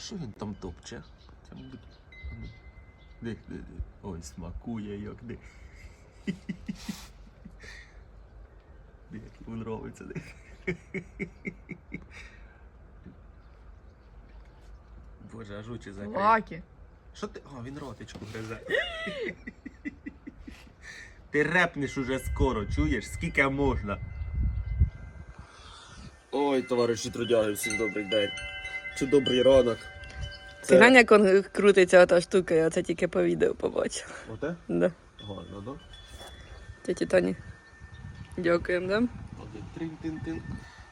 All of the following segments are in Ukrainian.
що він там топче? Це, мабуть, Де, де, де? Ой, смакує як де. Де, як йому нравиться. Де. Боже, аж очі закрив. Лакі. Що ти? А, він ротичку гризе. Ти репнеш уже скоро, чуєш? Скільки можна? Ой, товариші трудяги, всім добрий день. Чи добрий ранок. Ти глянь, як он крутиться ота штука, я це тільки по відео побачив. Оте? Да. Гарно, да? Тіті Тоні. Дякуємо, да? Трин-тин-тин.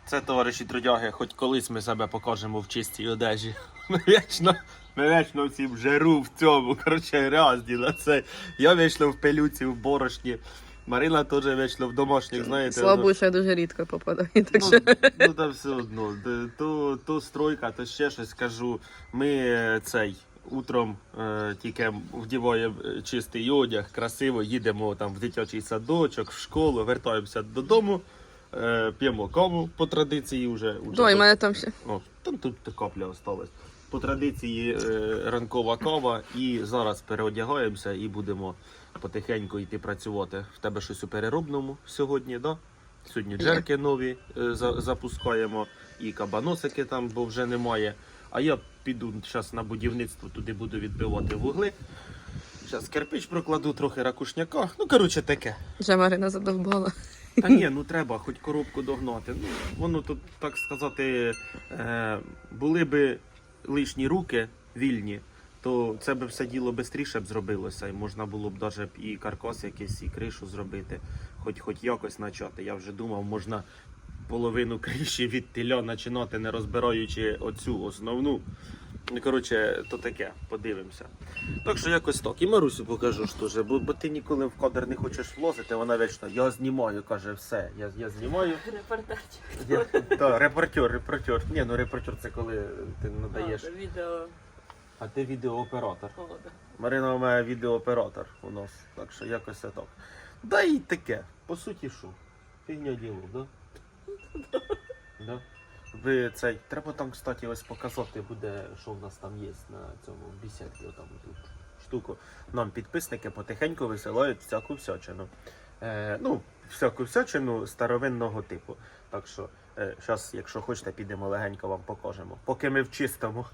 Це, товариші трудяги, хоч колись ми себе покажемо в чистій одежі. Ми вічно, ми вічно всі в жару в цьому, коротше, грязні на це. Я вічно в пилюці, в борошні. Марина теж вічно в домашніх, знаєте. ну, Слабуша дуже рідко попадає. Так Ну, що ну та все одно. То, то стройка, то ще щось кажу. Ми е, цей утром е, тільки вдіваємо е, чистий одяг, красиво їдемо там в дитячий садочок, в школу, вертаємося додому, е, п'ємо каву по традиції вже. уже Ой, мене там ще. О, там тут капля осталась. По традиції е, ранкова кава, і зараз переодягаємося і будемо потихеньку йти працювати. В тебе щось у переробному сьогодні, да? Сьогодні джерки нові е, за- запускаємо, і кабаносики там, бо вже немає. А я піду зараз на будівництво, туди буду відбивати вугли. Зараз кирпич прокладу, трохи ракушняка. Ну, коротше, таке. Вже Марина задовбала. Та ні, ну треба хоч коробку догнати. Ну, воно тут, так сказати, е, були би лишні руки вільні, то це б все діло швидше б зробилося, і можна було б навіть і каркас якийсь, і кришу зробити, хоч хоч якось почати. Я вже думав, можна половину криші від теля починати, не розбираючи оцю основну. Ну, коротше, то таке, подивимося. Так що якось так. І Марусю покажу ж теж, бо, бо ти ніколи в кадр не хочеш влозити, вона вічно, я знімаю, каже, все, я, я знімаю. Репортаж. Я, та, репортер, репортер. Ні, ну репортер це коли ти надаєш. Відео А ти відеооператор. холода. Марина у мене відеооператор у нас, так що якось це так. Да і таке, по суті, що? Фігня діло, да? да? Ви цей, треба там, кстати, ось показати буде, що в нас там є на цьому бісідці, отам тут штуку. Нам підписники потихеньку висилають всяку всячину. Е, ну, всяку всячину старовинного типу. Так що, е, зараз, якщо хочете, підемо легенько вам покажемо. Поки ми в чистому.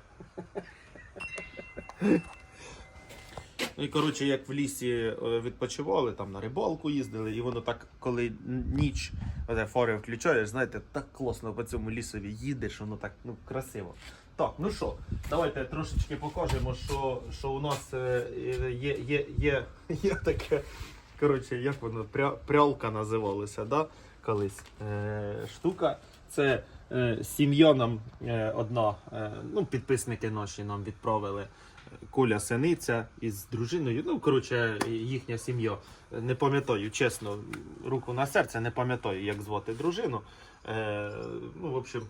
Ну і коротше, як в лісі е, відпочивали, там на рибалку їздили, і воно так, коли ніч фари включаєш, знаєте, так класно по цьому лісові їдеш, воно так ну, красиво. Так, ну що, давайте трошечки покажемо, що, що у нас е, є, є, є, є таке. Коротше, як воно, пря, прялка називалася, да? колись е, штука. Це е, сім'я нам е, одна, е, ну, підписники наші нам відправили. Коля Синиця із дружиною. Ну, коротше, їхня сім'я. Не пам'ятаю, чесно, руку на серце, не пам'ятаю, як звати дружину. Е, ну, в общем,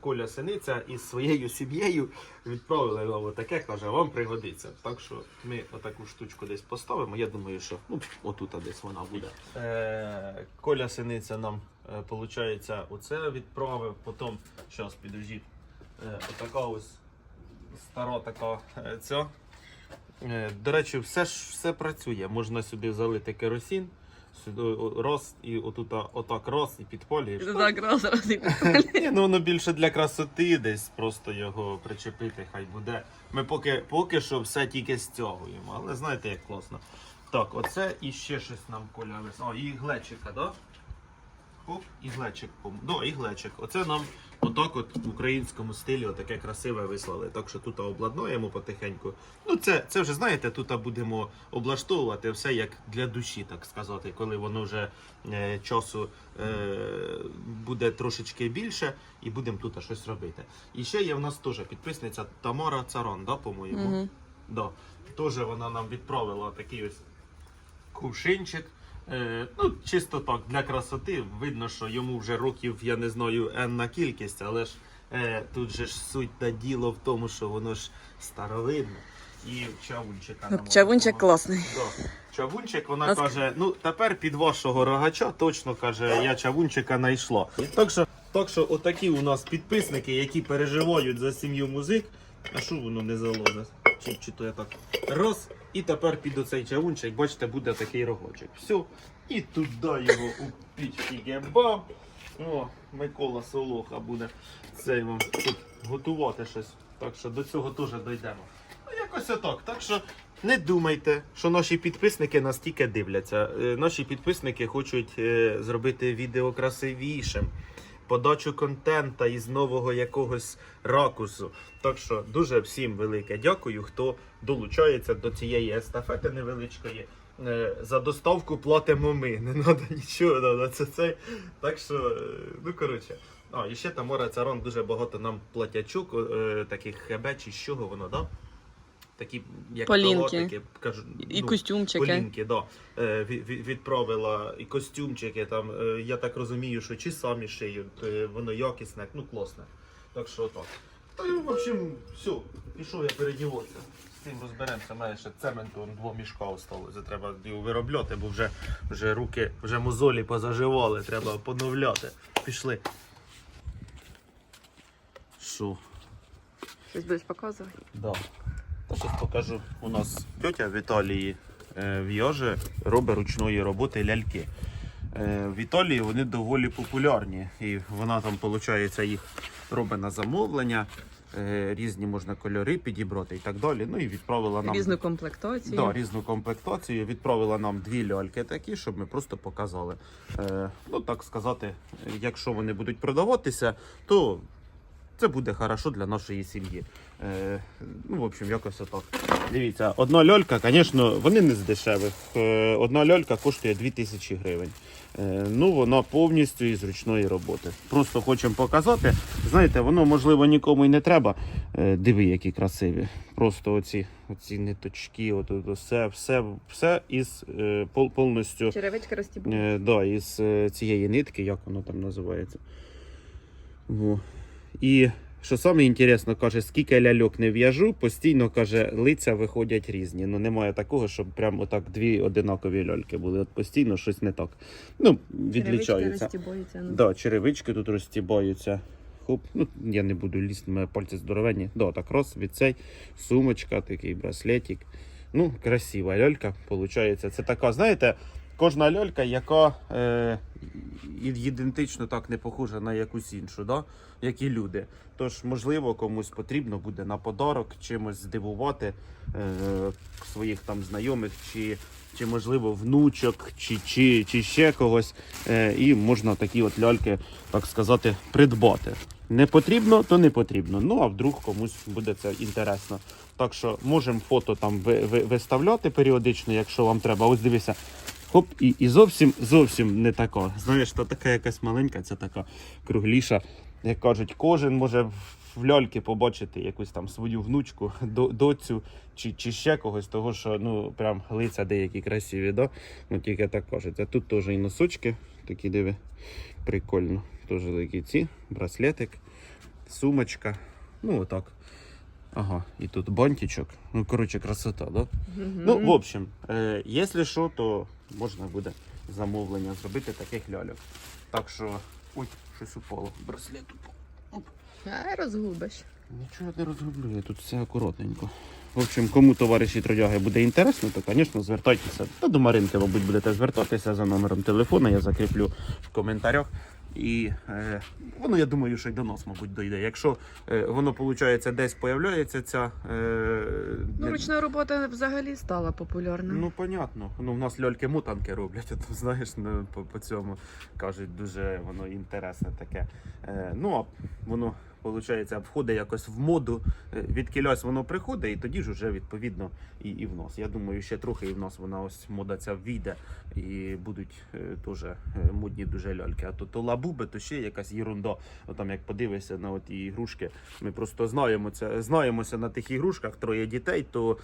Коля Синиця із своєю сім'єю відправили нам таке, каже, вам пригодиться. Так що ми отаку штучку десь поставимо. Я думаю, що ну, отут десь вона буде. Е, Коля Синиця нам, виходить, оце відправив. Потім, зараз підождіть, е, отака ось стара така е, ця. Е, До речі, все все працює. Можна сюди залити керосин, сюди роз і отут отак роз і підпалюєш. Так, раз, раз і Ні, ну воно більше для красоти, десь просто його причепити, хай буде. Ми поки, поки що все тільки стягуємо, але знаєте, як класно. Так, оце і ще щось нам коля. О, і глечика, да? Хоп, і глечик. Да, і глечик. Оце нам отак от в українському стилі отаке красиве вислали. Так що тут обладнуємо потихеньку. Ну, це, це вже знаєте, тут будемо облаштовувати все як для душі, так сказати, коли воно вже е, часу е, буде трошечки більше, і будемо тут щось робити. І ще є в нас теж підписниця Тамара Царон, да, по-моєму. Мгм. Да. Теж вона нам відправила такий ось кувшинчик. Е, ну, чисто так, для красоти. Видно, що йому вже років, я не знаю, енна кількість, але ж е, тут же ж суть та діло в тому, що воно ж старовинне. І чавунчика нам Чавунчик класний. Да. Чавунчик, вона А каже, ну тепер під вашого рогача точно каже, я чавунчика знайшла. Так що, так що отакі у нас підписники, які переживають за сім'ю музик. А що воно не залозе? Чи, чи то я так раз, і тепер під оцей чавунчик, бачите, буде такий рогочок. Все. І туди його у пічки бам. О, Микола Солоха буде цей вам тут готувати щось. Так що до цього теж дійдемо. Ну, якось отак. Так що не думайте, що наші підписники настільки дивляться. Е, Наші підписники хочуть е, зробити відео красивішим, подачу контента із нового якогось ракурсу. Так що дуже всім велике дякую, хто долучається до цієї естафети невеличкої. Е, За доставку платимо ми. Не треба нічого надо. Це це. Так що, е, ну коротше. А, і ще Тамара Царон дуже багато нам платячок, е, таких хебе чи з чого воно, да? Такі, як Полінки. палатики, кажу, І ну, костюмчики. Полінки, да. Е, від- від- відправила і костюмчики там. е, Я так розумію, що чи самі шиють, е, воно якісне, ну класне. Так що так. Та й, в общем, все, пішов я передіватися. З цим розберемося, має ще цементу два мішка осталося. Треба його виробляти, бо вже, вже руки, вже мозолі позаживали, треба поновляти. Пішли. Що? Щось будеш показувати? Да. Щось покажу. У нас тьотя в Італії е, в'яже, робить ручної роботи ляльки. Е, в Італії вони доволі популярні. І вона там, виходить, їх робить на замовлення. Е, різні можна кольори підібрати і так далі. Ну і відправила нам Різну комплектацію. Да, різну комплектацію. Відправила нам дві ляльки такі, щоб ми просто показали. Е, ну, так сказати, якщо вони будуть продаватися, то це буде хорошо для нашої сім'ї. Е, ну, в общем, якось отак. Дивіться, одна льолька, звісно, вони не з дешевих. Е, одна льолька коштує 2000 гривень. Е, ну, вона повністю із ручної роботи. Просто хочемо показати. Знаєте, воно можливо нікому й не треба. Е, диви, які красиві. Просто оці, оці ниточки, от, от, все, все, все із е, пол- повністю Черевичка розтібує. Е, да, із е, цієї нитки, як воно там називається. Во. І що саме інтересно, каже, скільки ляльок не в'яжу, постійно каже, лиця виходять різні. Ну немає такого, щоб прямо отак дві одинакові ляльки були. От постійно щось не так. Ну, відлічаються. розтібуються. Ну. Да, черевички тут розтібаються. Хоп, ну я не буду лізти, мене пальці здоровенні. Да, так раз від цей, сумочка, такий браслетик. Ну, красива льолька, виходить. Це така, знаєте, кожна льолька, яка е, ідентично так не похожа на якусь іншу, да? як і люди. Тож, можливо, комусь потрібно буде на подарок чимось здивувати е, своїх там знайомих, чи, чи можливо внучок, чи, чи, чи ще когось. Е, і можна такі от ляльки, так сказати, придбати. Не потрібно, то не потрібно. Ну а вдруг комусь буде це інтересно. Так що можемо фото там ви, ви, виставляти періодично, якщо вам треба. Ось дивися. Хоп, і, і зовсім зовсім не така. Знаєш, то така якась маленька, це така кругліша. Як кажуть, кожен може в- ляльки побачити якусь там свою внучку, до- доцю чи, чи ще когось, того що ну прям лиця деякі красиві, да? Ну тільки так кажуть. А тут теж і носочки, такі диви, прикольно. Теж такі ці, браслетик, сумочка. Ну отак. Ага, і тут бантичок. Ну, коротше, красота, да? Ну, в общем, е, якщо що, то можна буде замовлення зробити таких ляльок. Так що. Ой, щось упало. Браслет упав. Оп. А, розгубиш. Нічого не розроблю, я тут все акуратненько. В общем, кому товариші трудяги буде інтересно, то, звісно, звертайтеся. Та до Маринки, мабуть, будете звертатися за номером телефону, я закріплю в коментарях. І е, воно, я думаю, що й до нас, мабуть, дойде. Якщо е, воно, виходить, десь появляється ця. Е, Ну, ручна робота взагалі стала популярна. Ну, понятно. Ну, в нас льольки мутанки роблять, а то знаєш, ну, по, по цьому кажуть, дуже воно інтересне таке. Е, ну, а воно, виходить, входить якось в моду, е, від кілясь воно приходить, і тоді ж вже відповідно і, і в нас. Я думаю, ще трохи і в нас вона ось мода ця війде, і будуть е, теж е, модні дуже ляльки. А то, то лабуби, то ще якась єрунда. Отам, як подивишся на ті ігрушки, ми просто знаємо це, знаємося на тих ігрушках, троє дітей, то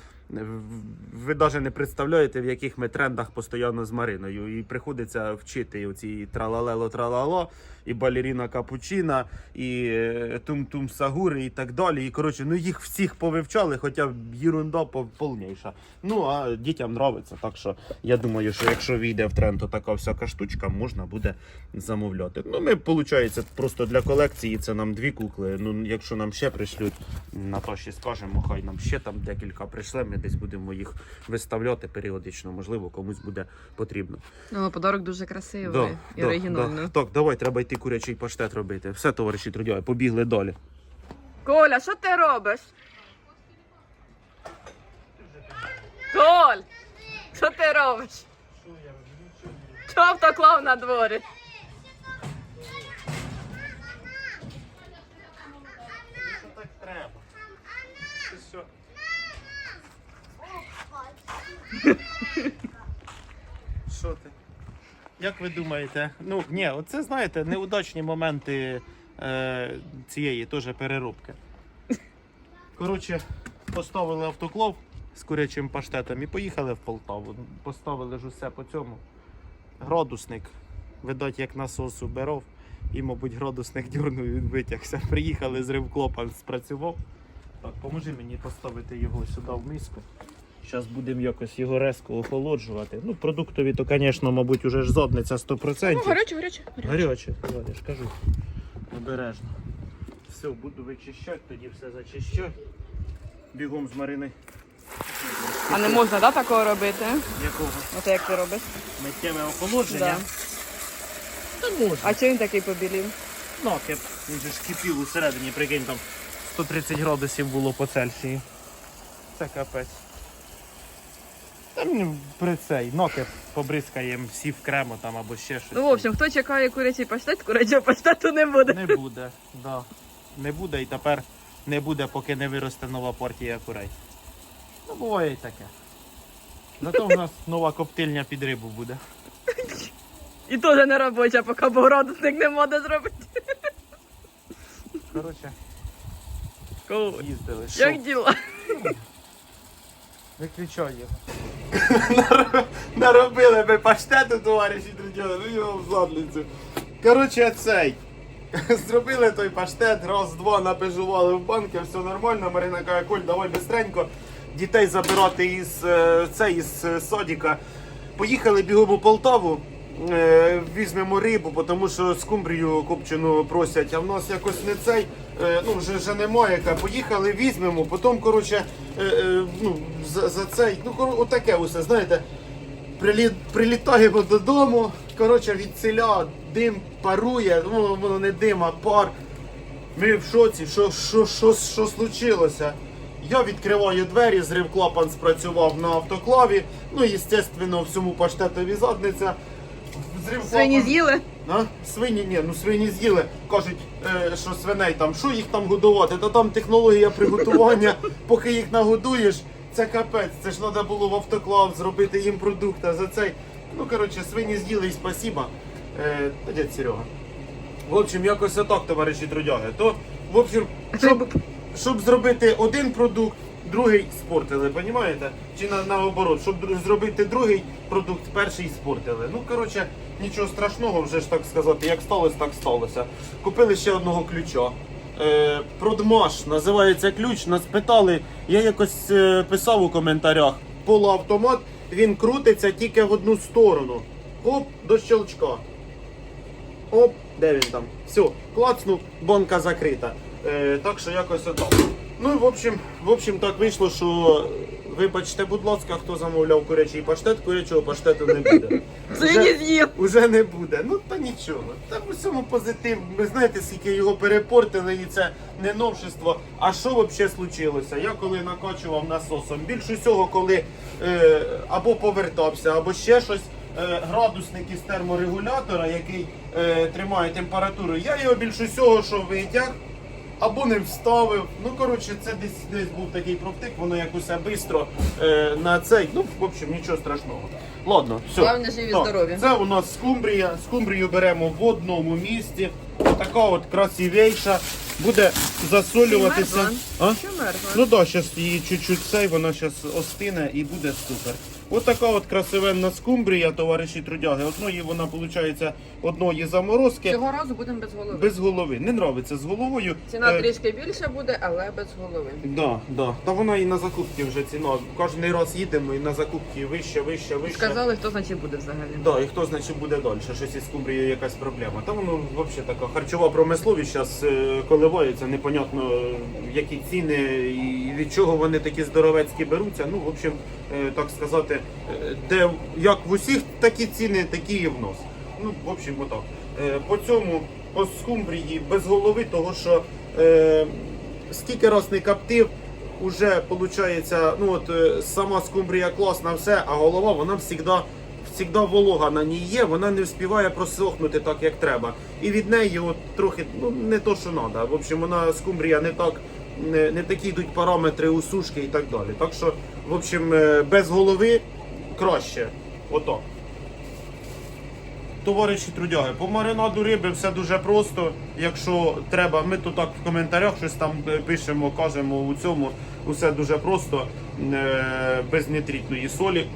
ви навіть не представляєте, в яких ми трендах постійно з Мариною. І приходиться вчити оці тралалело тралало, і балеріна капучина, і е, тум-тум сагури і так далі. І коротше, ну їх всіх повивчали, хоча єрунда пов- повніша. Ну а дітям нравиться. Так що я думаю, що якщо війде в тренд, то така всяка штучка можна буде замовляти. Ну, ми, виходить, просто для колекції це нам дві кукли. Ну, якщо нам ще пришлють, Наташі скажемо, хай нам ще там декілька прийшли, ми десь будемо їх виставляти періодично, можливо, комусь буде потрібно. Ну, подарок дуже красивий і оригінальний. Так, давай, треба йти курячий паштет робити. Все, товариші трудяги, побігли далі. Коля, що ти робиш? Коль! Що ти робиш? Що автоклав на дворі? Що так треба? Що? Що ти? Як ви думаєте? Ну, ні, оце знаєте, неудачні моменти е, цієї теж переробки. Коротше, поставили автоклов з курячим паштетом і поїхали в Полтаву. Поставили ж усе по цьому. Градусник. Видать, як насос уберов. І, мабуть, градусник дюрнув, він витягся. Приїхали з ривклопом, спрацював. Так, поможи мені поставити його сюди в миску. Зараз будемо якось його резко охолоджувати. Ну, продуктові, то, звісно, мабуть, уже ж зодниця 100%. Ну, гаряче, гаряче. Гаряче, я ж кажу. Обережно. Все, буду вичищати, тоді все зачищати. Бігом з Марини. А не можна, да, такого робити? Якого? От як ти робиш? Миттєве охолодження. Да. Та можна. А чого він такий побілів? Накип. Він же ж кипів усередині, прикинь, там 130 градусів було по Цельсію. Це капець. Та при цей накип побризкаємо всі в кремо там або ще щось. Ну, в общем, хто чекає курячий паштет, курячого паштету не буде. Не буде, да. Не буде і тепер не буде, поки не виросте нова партія курей. Ну, буває і таке. Зато в нас нова коптильня під рибу буде. І теж не робоча, поки богородник не може зробити. Коротше, їздили. Як діла? Виключай його. Наробили ми паштету, товариші друзі, ну його в задницю. Коротше, цей. Зробили той паштет, раз-два напежували в банки, все нормально. Марина каже, Коль, давай бистренько. Дітей забирати із, е, це, із садіка. Поїхали бігом у Полтаву. Е, Візьмемо рибу, тому що скумбрію копчену просять, а в нас якось не цей, е, ну вже, вже немає. Каже, Поїхали, візьмемо, потім, коротше, е, ну, за, за цей, ну, отаке усе, знаєте. Приліт, прилітаємо додому, коротше, від селя дим парує, ну воно не дим, а пар. Ми в шоці, що, що, що, що случилося? Я відкриваю двері, зрив клапан спрацював на автоклаві. Ну, і, звісно, всьому паштетові задниця. Зрив Свині клапан- з'їли? а? Свині, ні, ну свині з'їли. Кажуть, е, що свиней там, що їх там годувати? Та там технологія приготування, поки їх нагодуєш, це капець. Це ж треба було в автоклав зробити їм продукт, а за цей. Ну, коротше, свині з'їли і спасіба. Е, та дядь Серега. В общем, якось отак, товариші трудяги. То, в общем, щоб, щоб зробити один продукт, другий спортили, розумієте? Чи на, наоборот, щоб зробити другий продукт, перший спортили. Ну, коротше, нічого страшного, вже ж так сказати, як сталося, так сталося. Купили ще одного ключа. Е, Продмаш називається ключ. Нас питали, я якось е, писав у коментарях. Полуавтомат, він крутиться тільки в одну сторону. Оп, до щелчка. Оп, де він там? Все, клацнув, бонка закрита. Е, так що якось отак. Ну і в общем, в общем так вийшло, що вибачте, будь ласка, хто замовляв курячий паштет, курячого паштету не буде. Свині з'їв. Уже не буде. Ну та нічого. Та в усьому позитив. Ви знаєте, скільки його перепортили, і це не новшество. А що взагалі случилося? Я коли накачував насосом, більш усього, коли е, або повертався, або ще щось. е, Градусник із терморегулятора, який е, тримає температуру, я його більш усього, що витяг, або не вставив. Ну, коротше, це десь десь був такий проптик, воно як усе швидко е, на цей. Ну, в общем, нічого страшного. Ладно, все. Главне, живі, Так, здорові. Це у нас скумбрія. Скумбрію беремо в одному місці. Така от красивейша. Буде засолюватися. Мерзла. А? Що мерзла? Ну так, да, зараз її чуть-чуть цей, вона зараз остине і буде супер. Ось така от красивенна скумбрія, товариші трудяги. Одної вона виходить одної заморозки Цього разу будемо без голови. без голови. Не нравиться з головою. Ціна Е, трішки більше буде, але без голови. Да, да. Та вона і на закупки вже ціна. Кожен раз їдемо і на закупки вище, вище, вище. Сказали, хто значить буде взагалі. Да, і хто значить буде далі, щось із скумбрією якась проблема. Та воно взагалі така харчова промисловість зараз коливається, непонятно е, які ціни і від чого вони такі здоровецькі беруться. Ну, в общем, е, так сказати, де як в усіх такі ціни, такі і в нас. Ну, в общем, отак. Е, По цьому, по скумбрії без голови, того що е, скільки раз не коптив, уже виходить, ну от е, сама скумбрія класна, все, а голова вона завжди завжди волога на ній є, вона не вспіває просохнути так, як треба. І від неї от трохи ну не то, що треба. В общем, вона скумбрія не так. Не, не такі йдуть параметри у сушки і так далі. Так що, в общем, е, без голови краще. Ото. Товариші трудяги, по маринаду риби все дуже просто. Якщо треба, ми то так в коментарях щось там е, пишемо, кажемо у цьому. Усе дуже просто, е, без нітритної солі.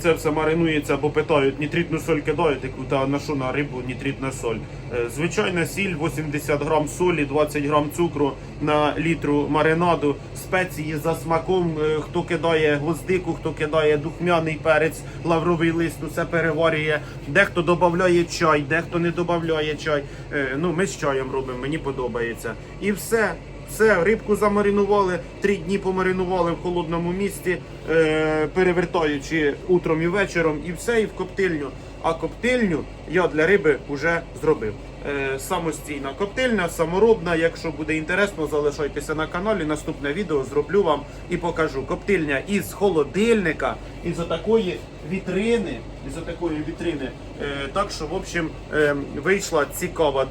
Це все маринується, бо питають, нітритну соль кидають, яку та на що на рибу нітритна соль. Е, Звичайна сіль, 80 грам солі, 20 грам цукру на літру маринаду, спеції за смаком. Е, Хто кидає гвоздику, хто кидає духмяний перець, лавровий лист, усе переварює. Дехто додає чай, дехто не додає чай. Е, Ну, ми з чаєм робимо, мені подобається. І все. Все, рибку замаринували, три дні помаринували в холодному місці, е, перевертаючи утром і вечором, і все, і в коптильню. А коптильню я для риби вже зробив. Е, самостійна коптильня, саморобна. Якщо буде інтересно, залишайтеся на каналі. Наступне відео зроблю вам і покажу. Коптильня із холодильника, із отакої вітрини. Із отакої вітрини. Е, так що, в общем, е, вийшла цікава,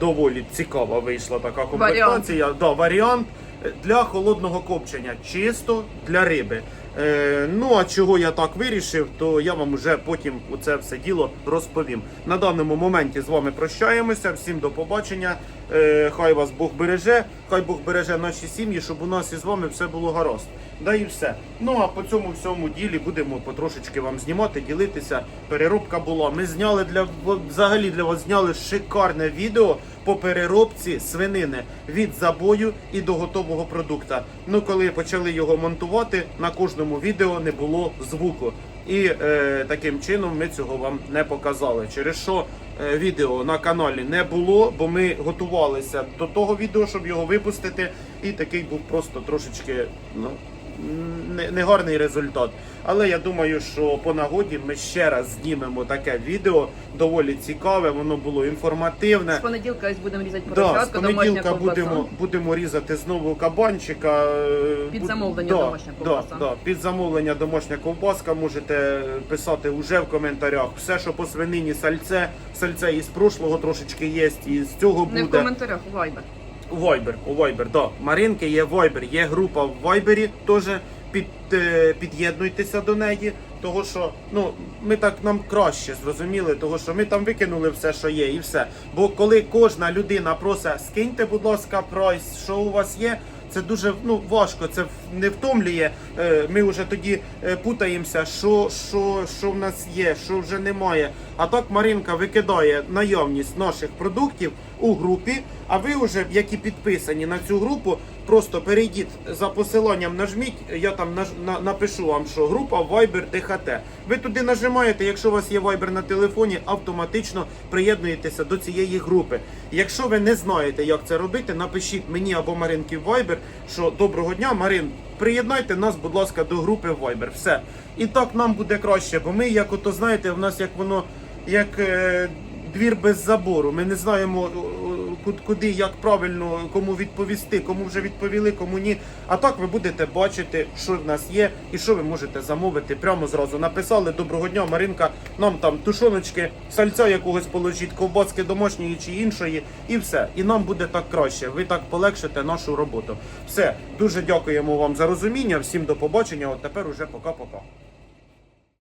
доволі цікава вийшла така комплектація. Да, варіант для холодного копчення, чисто для риби. Е, ну а чого я так вирішив, то я вам вже потім це все діло розповім. На даному моменті з вами прощаємося. Всім до побачення. Е, хай вас Бог береже, хай Бог береже наші сім'ї, щоб у нас із вами все було гаразд. Да і все. Ну а по цьому всьому ділі будемо потрошечки вам знімати, ділитися. Переробка була. Ми зняли для взагалі для вас зняли шикарне відео по переробці свинини від забою і до готового продукта. Ну коли почали його монтувати, на кожному відео не було звуку. І е, таким чином ми цього вам не показали. Через що відео на каналі не було, бо ми готувалися до того відео, щоб його випустити. І такий був просто трошечки ну, негарний результат. Але я думаю, що по нагоді ми ще раз знімемо таке відео. Доволі цікаве, воно було інформативне. З понеділка ось будемо різати Да, з домашня понеділка будемо, будемо різати знову кабанчика. е, Під буд- замовлення да, домашня ковбаса. Да, да, під замовлення домашня ковбаска можете писати уже в коментарях. Все, що по свинині, сальце, сальце із прошлого трошечки є, і з цього Не в коментарях, у Viber. У Viber, у Viber, да. Маринки є Viber, є група в Viber теж. Під, е, під'єднуйтеся до неї, того що ну ми так нам краще зрозуміли, того що ми там викинули все, що є, і все. Бо коли кожна людина просить, скиньте, будь ласка, прайс, що у вас є. Це дуже ну важко, це в- не втомлює. Е, Ми вже тоді е, путаємося, що, що, що в нас є, що вже немає. А так Маринка викидає наявність наших продуктів у групі. А ви вже, які підписані на цю групу, просто перейдіть за посиланням, нажміть. Я там наж, на, напишу вам, що група Viber DHT. Ви туди нажимаєте. Якщо у вас є Viber на телефоні, автоматично приєднуєтеся до цієї групи. Якщо ви не знаєте, як це робити, напишіть мені або Маринки в Viber, що доброго дня, Марин. Приєднайте нас, будь ласка, до групи Viber. Все. І так нам буде краще, бо ми, як ото знаєте, в нас як воно як е, двір без забору. Ми не знаємо о, ку- куди, як правильно кому відповісти, кому вже відповіли, кому ні. А так ви будете бачити, що в нас є і що ви можете замовити. Прямо зразу написали доброго дня, Маринка. Нам там тушоночки, сальця якогось положіть, ковбаски домашньої чи іншої, і все. І нам буде так краще. Ви так полегшите нашу роботу. Все, дуже дякуємо вам за розуміння. Всім до побачення. От тепер уже пока-пока.